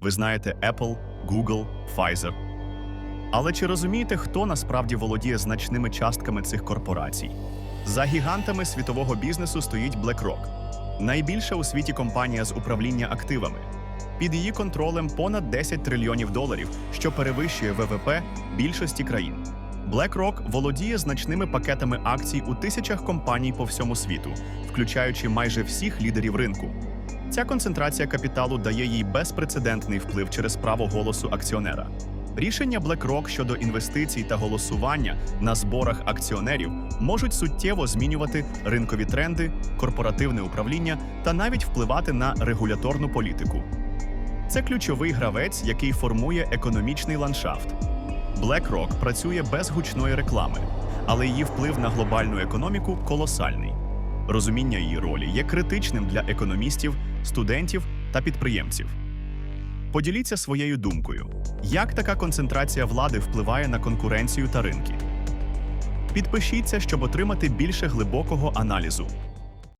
Ви знаєте Apple, Google, Pfizer. Але чи розумієте, хто насправді володіє значними частками цих корпорацій? За гігантами світового бізнесу стоїть BlackRock – найбільша у світі компанія з управління активами. Під її контролем понад 10 трильйонів доларів, що перевищує ВВП більшості країн. BlackRock володіє значними пакетами акцій у тисячах компаній по всьому світу, включаючи майже всіх лідерів ринку. Ця концентрація капіталу дає їй безпрецедентний вплив через право голосу акціонера. Рішення BlackRock щодо інвестицій та голосування на зборах акціонерів можуть суттєво змінювати ринкові тренди, корпоративне управління та навіть впливати на регуляторну політику. Це ключовий гравець, який формує економічний ландшафт. BlackRock працює без гучної реклами, але її вплив на глобальну економіку колосальний. Розуміння її ролі є критичним для економістів, студентів та підприємців. Поділіться своєю думкою, як така концентрація влади впливає на конкуренцію та ринки. Підпишіться, щоб отримати більше глибокого аналізу.